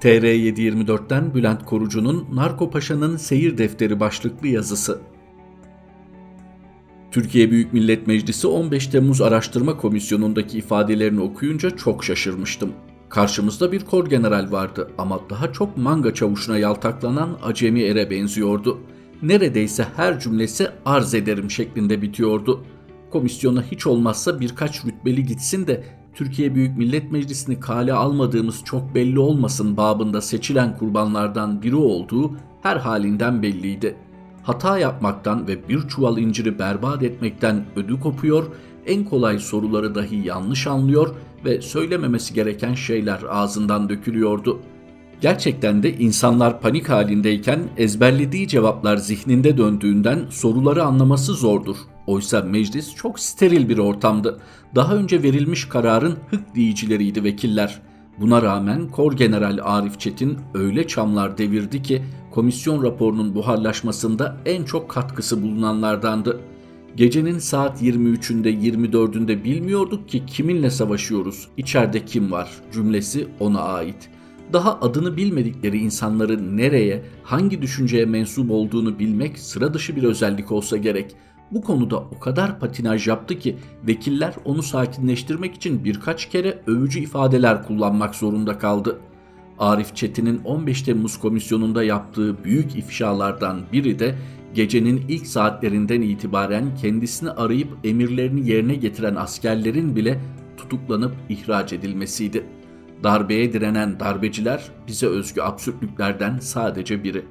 TR724'ten Bülent Korucu'nun Narko Paşa'nın Seyir Defteri başlıklı yazısı. Türkiye Büyük Millet Meclisi 15 Temmuz Araştırma Komisyonu'ndaki ifadelerini okuyunca çok şaşırmıştım. Karşımızda bir kor general vardı ama daha çok manga çavuşuna yaltaklanan acemi ere benziyordu. Neredeyse her cümlesi arz ederim şeklinde bitiyordu. Komisyona hiç olmazsa birkaç rütbeli gitsin de Türkiye Büyük Millet Meclisi'ni kale almadığımız çok belli olmasın babında seçilen kurbanlardan biri olduğu her halinden belliydi. Hata yapmaktan ve bir çuval inciri berbat etmekten ödü kopuyor, en kolay soruları dahi yanlış anlıyor ve söylememesi gereken şeyler ağzından dökülüyordu. Gerçekten de insanlar panik halindeyken ezberlediği cevaplar zihninde döndüğünden soruları anlaması zordur. Oysa meclis çok steril bir ortamdı. Daha önce verilmiş kararın hık diyicileriydi vekiller. Buna rağmen Kor General Arif Çetin öyle çamlar devirdi ki komisyon raporunun buharlaşmasında en çok katkısı bulunanlardandı. Gecenin saat 23'ünde 24'ünde bilmiyorduk ki kiminle savaşıyoruz, içeride kim var cümlesi ona ait. Daha adını bilmedikleri insanların nereye, hangi düşünceye mensup olduğunu bilmek sıra dışı bir özellik olsa gerek. Bu konuda o kadar patinaj yaptı ki vekiller onu sakinleştirmek için birkaç kere övücü ifadeler kullanmak zorunda kaldı. Arif Çetin'in 15 Temmuz komisyonunda yaptığı büyük ifşalardan biri de gecenin ilk saatlerinden itibaren kendisini arayıp emirlerini yerine getiren askerlerin bile tutuklanıp ihraç edilmesiydi. Darbeye direnen darbeciler bize özgü absürtlüklerden sadece biri.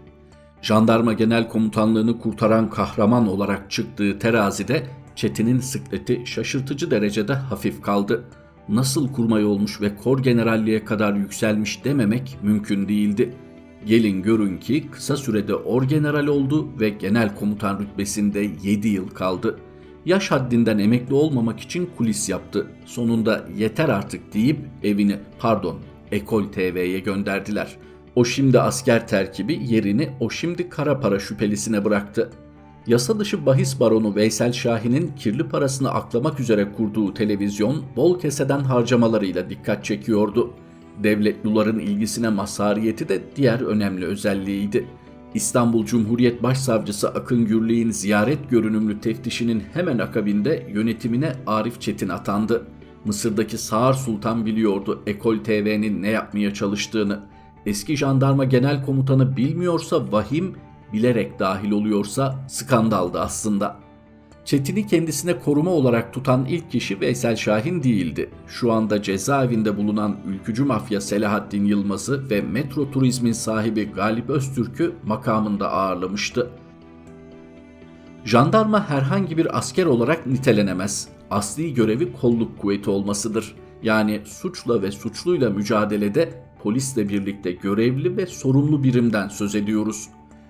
Jandarma Genel Komutanlığını kurtaran kahraman olarak çıktığı terazide Çetin'in sıkleti şaşırtıcı derecede hafif kaldı. Nasıl kurmay olmuş ve kor generalliğe kadar yükselmiş dememek mümkün değildi. Gelin görün ki kısa sürede orgeneral oldu ve genel komutan rütbesinde 7 yıl kaldı. Yaş haddinden emekli olmamak için kulis yaptı. Sonunda yeter artık deyip evini pardon Ekol TV'ye gönderdiler. O şimdi asker terkibi yerini o şimdi kara para şüphelisine bıraktı. Yasa dışı bahis baronu Veysel Şahin'in kirli parasını aklamak üzere kurduğu televizyon bol keseden harcamalarıyla dikkat çekiyordu. Devletluların ilgisine mazhariyeti de diğer önemli özelliğiydi. İstanbul Cumhuriyet Başsavcısı Akın Gürley'in ziyaret görünümlü teftişinin hemen akabinde yönetimine Arif Çetin atandı. Mısır'daki Sağır Sultan biliyordu Ekol TV'nin ne yapmaya çalıştığını. Eski jandarma genel komutanı bilmiyorsa vahim, bilerek dahil oluyorsa skandaldı aslında. Çetin'i kendisine koruma olarak tutan ilk kişi Veysel Şahin değildi. Şu anda cezaevinde bulunan ülkücü mafya Selahattin Yılmaz'ı ve metro turizmin sahibi Galip Öztürk'ü makamında ağırlamıştı. Jandarma herhangi bir asker olarak nitelenemez. Asli görevi kolluk kuvveti olmasıdır. Yani suçla ve suçluyla mücadelede polisle birlikte görevli ve sorumlu birimden söz ediyoruz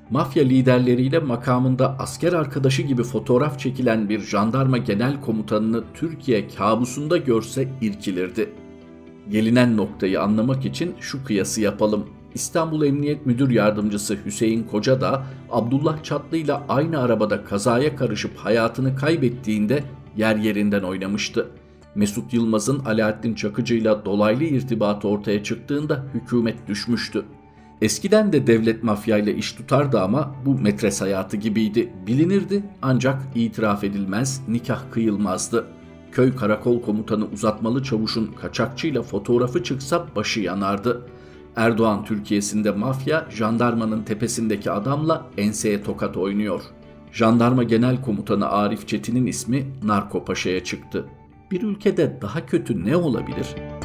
mafya liderleriyle makamında asker arkadaşı gibi fotoğraf çekilen bir jandarma genel komutanını Türkiye kabusunda görse irkilirdi. Gelinen noktayı anlamak için şu kıyası yapalım. İstanbul Emniyet Müdür Yardımcısı Hüseyin Koca da Abdullah Çatlı ile aynı arabada kazaya karışıp hayatını kaybettiğinde yer yerinden oynamıştı. Mesut Yılmaz'ın Alaaddin Çakıcı ile dolaylı irtibatı ortaya çıktığında hükümet düşmüştü. Eskiden de devlet mafyayla iş tutardı ama bu metres hayatı gibiydi. Bilinirdi ancak itiraf edilmez, nikah kıyılmazdı. Köy karakol komutanı uzatmalı çavuşun kaçakçıyla fotoğrafı çıksa başı yanardı. Erdoğan Türkiye'sinde mafya jandarmanın tepesindeki adamla enseye tokat oynuyor. Jandarma Genel Komutanı Arif Çetin'in ismi Narko Paşa'ya çıktı. Bir ülkede daha kötü ne olabilir?''